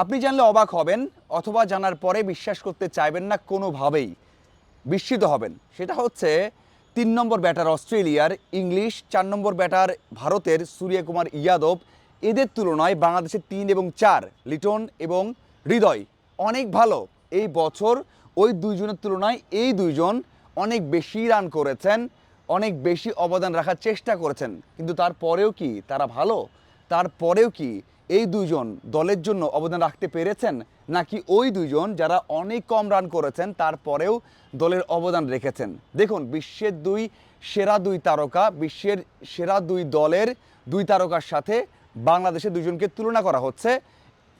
আপনি জানলে অবাক হবেন অথবা জানার পরে বিশ্বাস করতে চাইবেন না কোনোভাবেই। বিস্মিত হবেন। সেটা হচ্ছে তিন নম্বর ব্যাটার অস্ট্রেলিয়ার ইংলিশ, চার নম্বর ব্যাটার ভারতের সূর্যকুমার ইয়াদব। এদের তুলনায় বাংলাদেশের তিন এবং চার, লিটন এবং হৃদয়, অনেক ভালো। এই বছর ওই দুইজনের তুলনায় এই দুইজন অনেক বেশি রান করেছেন, অনেক বেশি অবদান রাখার চেষ্টা করেছেন। কিন্তু তারপরেও কি তারা ভালো? তারপরেও কি এই দুইজন দলের জন্য অবদান রাখতে পেরেছেন নাকি ওই দুইজন যারা অনেক কম রান করেছেন তারপরেও দলের অবদান রেখেছেন? দেখুন, বিশ্বের দুই সেরা দুই তারকা, বিশ্বের সেরা দুই দলের দুই তারকার সাথে বাংলাদেশের দুইজনকে তুলনা করা হচ্ছে।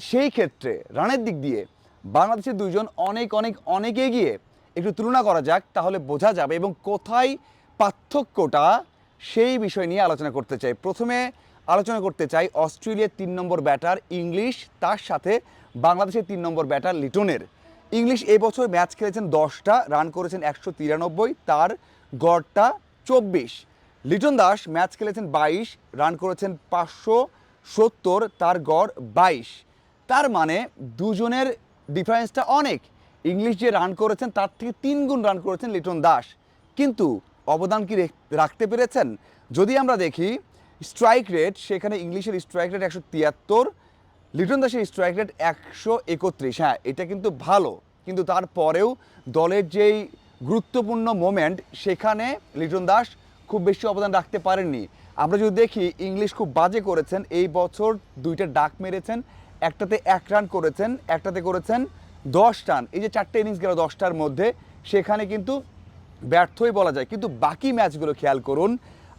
সেই ক্ষেত্রে রানের দিক দিয়ে বাংলাদেশের দুইজন অনেক অনেক অনেক এগিয়ে একটু তুলনা করা যাক, তাহলে বোঝা যাবে এবং কোথায় পার্থক্যটা সেই বিষয় নিয়ে আলোচনা করতে চাই। প্রথমে আলোচনা করতে চাই অস্ট্রেলিয়ার তিন নম্বর ব্যাটার ইংলিশ, তার সাথে বাংলাদেশের তিন নম্বর ব্যাটার লিটনের। ইংলিশ এই বছর ম্যাচ খেলেছেন দশটা, রান করেছেন একশো তিরানব্বই, তার গড়টা চব্বিশ। লিটন দাস ম্যাচ খেলেছেন বাইশ, রান করেছেন পাঁচশো সত্তর, তার গড় বাইশ। তার মানে দুজনের ডিফারেন্সটা অনেক। ইংলিশ যে রান করেছেন, তার থেকে তিন গুণ রান করেছেন লিটন দাস। কিন্তু অবদান কি রেখ- রাখতে পেরেছেন? যদি আমরা দেখি স্ট্রাইক রেট সেখানে ইংলিশের স্ট্রাইক রেট একশো তিয়াত্তর, লিটন দাসের স্ট্রাইক রেট একশো একত্রিশ। হ্যাঁ এটা কিন্তু ভালো, কিন্তু তারপরেও দলের যেই গুরুত্বপূর্ণ মোমেন্ট, সেখানে লিটন দাস খুব বেশি অবদান রাখতে পারেননি। আমরা যদি দেখি, ইংলিশ খুব বাজে করেছেন, এই বছর দুইটা ডাক মেরেছেন, একটাতে এক রান করেছেন, একটাতে করেছেন দশ রান। এই যে চারটে ইনিংস গেল দশটার মধ্যে, সেখানে কিন্তু ব্যর্থই বলা যায়। কিন্তু বাকি ম্যাচগুলো খেয়াল করুন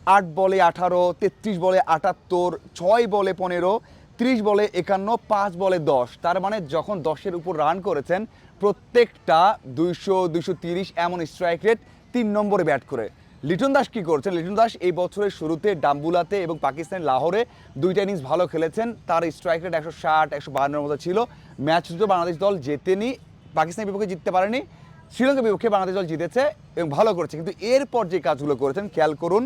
আট বলে আঠারো, তেত্রিশ বলে আটাত্তর, ছয় বলে পনেরো, ত্রিশ বলে একান্ন, পাঁচ বলে দশ। তার মানে যখন দশের উপর রান করেছেন, প্রত্যেকটা দুইশো দুইশো তিরিশ এমন স্ট্রাইক রেট তিন নম্বরে ব্যাট করে। লিটন দাস কি করছেন? লিটন দাস এই বছরের শুরুতে ডাম্বুলাতে এবং পাকিস্তানের লাহোরে দুইটা ইনিংস ভালো খেলেছেন। তার স্ট্রাইক রেট একশো ষাট, একশো বাহান্নর মতো ছিল। ম্যাচ দুটো বাংলাদেশ দল জেতেনি, পাকিস্তানের বিপক্ষে জিততে পারেনি। শ্রীলঙ্কার বিপক্ষে বাংলাদেশ দল জিতেছে এবং ভালো করেছে। কিন্তু এরপর যে কাজগুলো করেছেন, খেয়াল করুন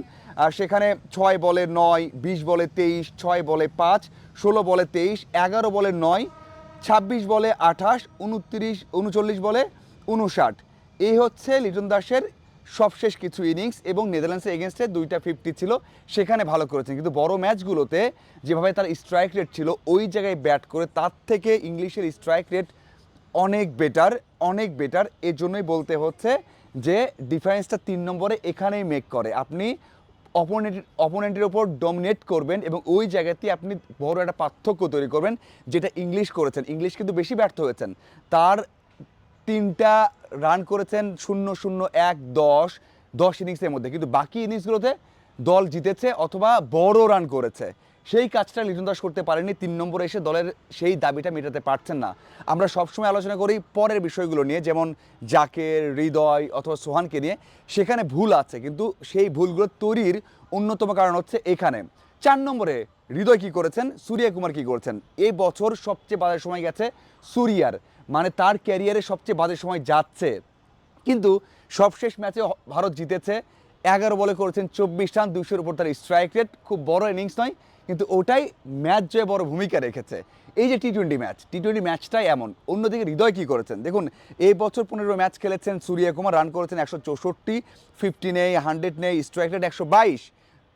সেখানে ছয় বলে নয়, বিশ বলে তেইশ, ছয় বলে পাঁচ, ষোলো বলে তেইশ, এগারো বলে নয়, ছাব্বিশ বলে আঠাশ, উনত্রিশ, উনচল্লিশ বলে উনষাট। এই হচ্ছে লিটন দাসের সবশেষ কিছু ইনিংস এবং নেদারল্যান্ডসের এগেনস্টে দুইটা ফিফটি ছিল, সেখানে ভালো করেছেন। কিন্তু বড় ম্যাচগুলোতে যেভাবে তার স্ট্রাইক রেট ছিল, ওই জায়গায় ব্যাট করে তার থেকে ইংলিশের স্ট্রাইক রেট অনেক বেটার অনেক বেটার এর জন্যই বলতে হচ্ছে যে ডিফারেন্সটা তিন নম্বরে এখানেই মেক করে। আপনি অপোনেন্ট অপোনেন্টের ওপর ডমিনেট করবেন এবং ওই জায়গাতে আপনি বড় একটা পার্থক্য তৈরি করবেন, যেটা ইংলিশ করেছেন। ইংলিশ কিন্তু বেশি ব্যর্থ হয়েছেন। তার তিনটা রান করেছেন শূন্য শূন্য, এক, দশ দশ ইনিংসের মধ্যে। কিন্তু বাকি ইনিংসগুলোতে দল জিতেছে অথবা বড় রান করেছে। সেই কাজটা লিটন দাস করতে পারেনি, তিন নম্বরে এসে দলের সেই দাবিটা মেটাতে পারছেন না। আমরা সবসময় আলোচনা করি পরের বিষয়গুলো নিয়ে, যেমন জাকের, হৃদয় অথবা সোহানকে নিয়ে। সেখানে ভুল আছে, কিন্তু সেই ভুলগুলো তৈরির অন্যতম কারণ হচ্ছে এখানে। চার নম্বরে, হৃদয় কি করেছেন, সূর্য কুমার কি করেছেন? এই বছর সবচেয়ে বাজে সময় গেছে সূর্যার মানে তার ক্যারিয়ারে সবচেয়ে বাজে সময় যাচ্ছে। কিন্তু সবশেষ ম্যাচে ভারত জিতেছে, এগারো বলে করেছেন চব্বিশ রান দুশোর উপর তার স্ট্রাইক রেট খুব বড় ইনিংস নয় কিন্তু ওটাই ম্যাচ জয়ে বড় ভূমিকা রেখেছে। এই যে T twenty match T twenty ম্যাচটাই এমন। অন্যদিকে হৃদয় কী করেছেন? দেখুন, এই বছর পনেরো ম্যাচ খেলেছেন সূর্যকুমার রান করেছেন একশো চৌষট্টি ফিফটি নেই হান্ড্রেড নেই স্ট্রাইক রেট একশো বাইশ।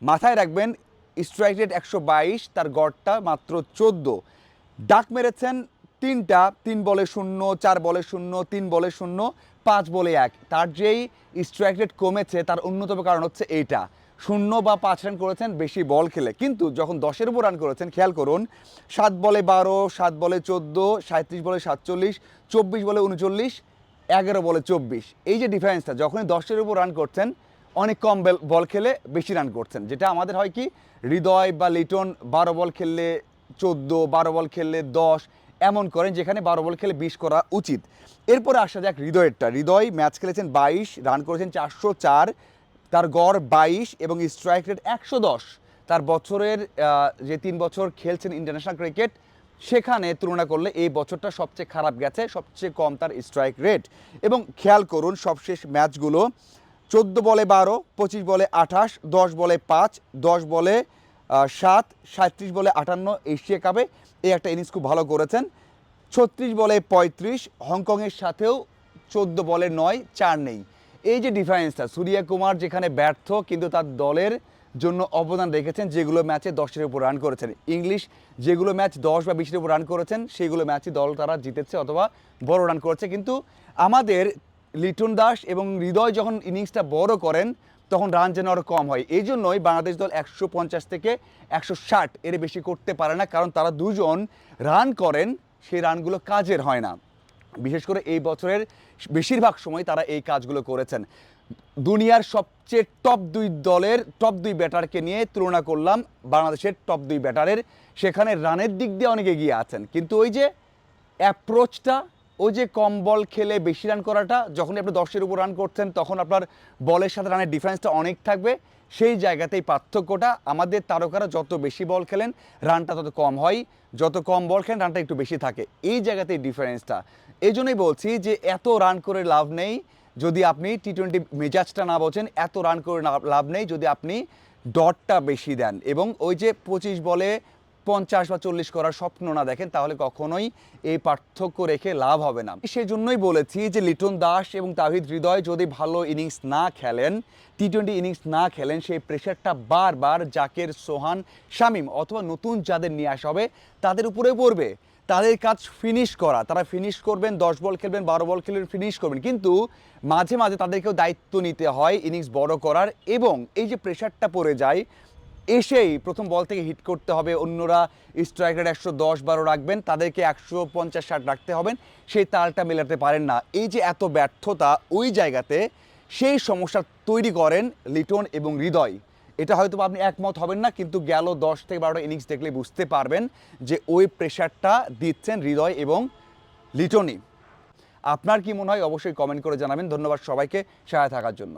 মাথায় রাখবেন স্ট্রাইক রেট একশো বাইশ, তার গড়টা মাত্র চোদ্দ। ডাক মেরেছেন তিনটা, তিন বলে শূন্য, চার বলে শূন্য, তিন বলে শূন্য, পাঁচ বলে এক। তার যেই স্ট্রাইক রেট কমেছে, তার অন্যতম কারণ হচ্ছে এইটা। শূন্য বা পাঁচ রান করেছেন, বেশি বল খেলে। কিন্তু যখন দশের উপর রান করেছেন, খেয়াল করুন, সাত বলে বারো, সাত বলে চোদ্দ সাঁত্রিশ বলে সাতচল্লিশ, চব্বিশ বলে উনচল্লিশ, এগারো বলে চব্বিশ। এই যে ডিফারেন্সটা যখনই দশের উপর রান করছেন, অনেক কম বল খেলে বেশি রান করছেন। যেটা আমাদের হয় কি, হৃদয় বা লিটন বারো বল খেললে চোদ্দ, বারো বল খেললে দশ, এমন করেন যেখানে বারো বল খেলে বিশ করা উচিত। এরপরে আসা যাক হৃদয়েরটা। হৃদয় ম্যাচ খেলেছেন বাইশ রান করেছেন চারশো চার তার গড় বাইশ এবং স্ট্রাইক রেট একশো দশ। তার বছরের যে তিন বছর খেলছেন ইন্টারন্যাশনাল ক্রিকেট সেখানে তুলনা করলে এই বছরটা সবচেয়ে খারাপ গেছে, সবচেয়ে কম তার স্ট্রাইক রেট এবং খেয়াল করুন, সবশেষ ম্যাচগুলো চোদ্দ বলে বারো, পঁচিশ বলে আঠাশ, দশ বলে পাঁচ, দশ বলে সাত, সাঁত্রিশ বলে আটান্ন এশিয়া কাপে। এই একটা ইনিংস খুব ভালো করেছেন। ছত্রিশ বলে পঁয়ত্রিশ, হংকংয়ের সাথেও চোদ্দ বলে নয়, চার নেই। এই যে ডিফারেন্সটা, সূর্যা কুমার যেখানে ব্যর্থ কিন্তু তার দলের জন্য অবদান রেখেছেন, যেগুলো ম্যাচে দশের উপর রান করেছেন। ইংলিশ যেগুলো ম্যাচ দশ বা বিশের উপর রান করেছেন, সেগুলো ম্যাচে দল তারা জিতেছে অথবা বড় রান করেছে। কিন্তু আমাদের লিটন দাস এবং হৃদয় যখন ইনিংসটা বড় করেন, তখন রান যেন আরও কম হয়। এই জন্যই বাংলাদেশ দল একশো পঞ্চাশ থেকে একশো ষাট এর বেশি করতে পারে না, কারণ তারা দুজন রান করেন, সেই রানগুলো কাজের হয় না। বিশেষ করে এই বছরের বেশিরভাগ সময় তারা এই কাজগুলো করেছেন। দুনিয়ার সবচেয়ে টপ দুই দলের টপ দুই ব্যাটারকে নিয়ে তুলনা করলাম, বাংলাদেশের টপ দুই ব্যাটারের। সেখানে রানের দিক দিয়ে অনেকে এগিয়ে আছেন। কিন্তু ওই যে অ্যাপ্রোচটা ওই যে কম বল খেলে বেশি রান করাটা যখন আপনি দশের উপর রান করছেন, তখন আপনার বলের সাথে রানের ডিফারেন্সটা অনেক থাকবে। সেই জায়গাতেই পার্থক্যটা। আমাদের তারকারা যত বেশি বল খেলেন, রানটা তত কম হয়। যত কম বল খেলেন, রানটা একটু বেশি থাকে। এই জায়গাতেই ডিফারেন্সটা এই জন্যই বলছি যে, এত রান করে লাভ নেই। যদি আপনি টি টোয়েন্টি মেজাজটা না বোঝেন, এত রান করে লাভ নেই যদি আপনি ডটটা বেশি দেন। এবং ওই যে পঁচিশ বলে পঞ্চাশ বা চল্লিশ করার স্বপ্ন না দেখেন, তাহলে কখনোই এই পার্থক্য রেখে লাভ হবে না। সেই জন্যই বলেছি যে লিটন দাস এবং তাহিদ হৃদয় যদি ভালো ইনিংস না খেলেন টি টোয়েন্টি ইনিংস না খেলেন, সেই প্রেশারটা বারবার জাকের, সোহান, শামিম অথবা নতুন যাদের নিয়ে আসা হবে, তাদের উপরে পড়বে। তাদের কাজ ফিনিশ করা। তারা ফিনিশ করবেন, দশ বল খেলবেন, বারো বল খেলবেন ফিনিশ করবেন। কিন্তু মাঝে মাঝে তাদেরকেও দায়িত্ব নিতে হয় ইনিংস বড় করার এবং এই যে প্রেশারটা পড়ে যায় এসেই প্রথম বল থেকে হিট করতে হবে অন্যরা। স্ট্রাইকার একশো দশ বারো রাখবেন, তাদেরকে একশো পঞ্চাশ ষাট রাখতে হবেন। সেই তালটা মেলাতে পারেন না। এই যে এত ব্যর্থতা, ওই জায়গাতে সেই সমস্যা তৈরি করেন লিটন এবং হৃদয়। এটা হয়তো আপনি একমত হবেন না, কিন্তু গেল দশ থেকে বারোটা ইনিংস দেখলে বুঝতে পারবেন যে ওই প্রেশারটা দিচ্ছেন হৃদয় এবং লিটনই। আপনার কি মনে হয়? অবশ্যই কমেন্ট করে জানাবেন। ধন্যবাদ সবাইকে। সহায় থাকার জন্য।